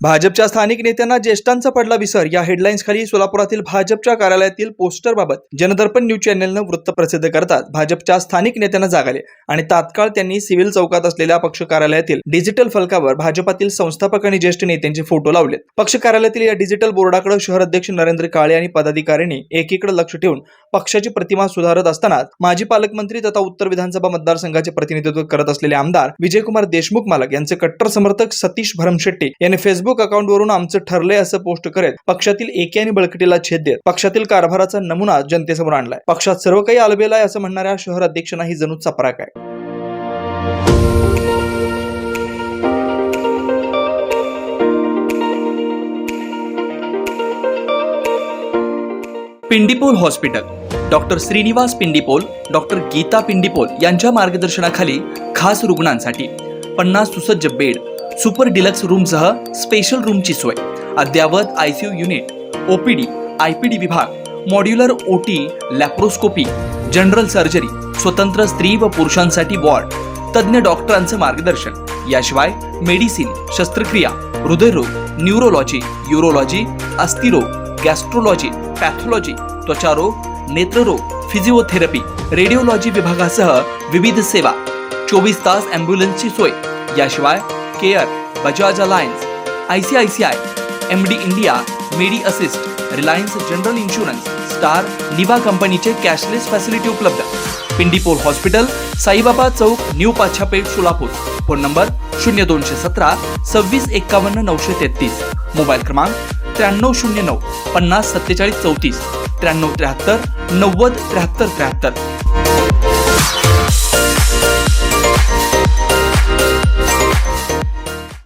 भाजपच्या स्थानिक नेत्यांना ज्येष्ठांचा पडला विसर. या हेडलाईन्स खाली सोलापुरातील भाजपच्या कार्यालयातील पोस्टरबाबत जनदर्पण न्यूज चॅनेलनं वृत्त प्रसिद्ध करतात. भाजपच्या स्थानिक नेत्यांना जागाले आणि तात्काळ त्यांनी सिव्हिल चौकात असलेल्या पक्ष कार्यालयातील डिजिटल फलकावर भाजपातील संस्थापक आणि ज्येष्ठ नेत्यांचे फोटो लावले पक्ष कार्यालयातील या डिजिटल बोर्डाकडे शहर अध्यक्ष नरेंद्र काळे आणि पदाधिकाऱ्यांनी एकीकडे लक्ष ठेवून पक्षाची प्रतिमा सुधारत असताना माजी पालकमंत्री तथा उत्तर विधानसभा मतदारसंघाचे प्रतिनिधित्व करत असलेले आमदार विजयकुमार देशमुख मालक यांचे कट्टर समर्थक सतीश भरमशेट्टी यांनी फेसबुक फेसबुक अकाउंटवरून आमचं ठरलंय असं पोस्ट करत. पक्षातील एके आणि बळकटीला छेद देत. पक्षातील कारभाराचा नमुना जनतेसमोर आणलाय. पक्षात सर्व काही आलबेला आहे असं म्हणणाऱ्या शहर अध्यक्षांनाही जणू चपराक आहे. Pindipol hospital. Doctor Shrinivas Pindipol doctor Geeta Pindipol यांच्या मार्गदर्शनाखाली खास रुग्णांसाठी पन्नास सुसज्ज बेड सुपर डिलक्स रूमसह स्पेशल रूमची सोय. अद्ययावत आयसीयू युनिट ओपीडी आयपीडी विभाग modular OT laparoscopy general surgery स्वतंत्र स्त्री व पुरुषांसाठी वॉर्ड तज्ज्ञ डॉक्टरांचं मार्गदर्शन. याशिवाय मेडिसिन शस्त्रक्रिया हृदयरोग न्यूरोलॉजी युरोलॉजी अस्थिरोग गॅस्ट्रोलॉजी पॅथॉलॉजी त्वचारोग नेत्ररोग फिजिओथेरपी रेडिओलॉजी विभागासह विविध सेवा. चोवीस तास अँब्युलन्सची सोय. याशिवाय care Bajaj Allianz I C I C I M D India Medi Assist Reliance General Insurance Star Niva कंपनीचे कॅशलेस फॅसिलिटी उपलब्ध. पिंडीपोल हॉस्पिटल साईबाबा चौक new Pachhapeth Solapur phone number शून्य दोनशे सतरा सव्वीस एक्कावन्न नऊशे तेहतीस. मोबाईल क्रमांक त्र्याण्णव शून्य नऊ पन्नास सत्तेचाळीस चौतीस त्र्याण्णव त्र्याहत्तर नव्वद त्र्याहत्तर त्र्याहत्तर.